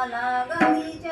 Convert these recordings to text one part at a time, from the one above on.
बाळाला गौरीच्या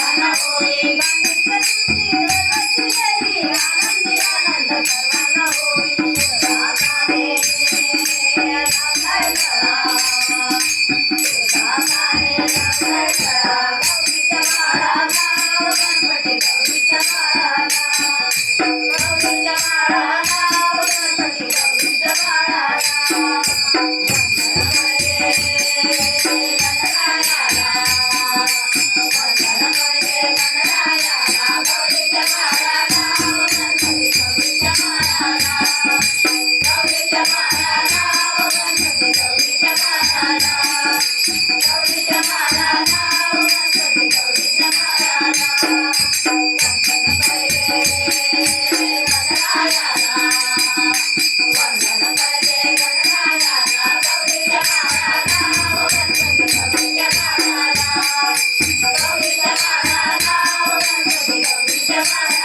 రణపోయి మంది కృతి రవతి Yeah.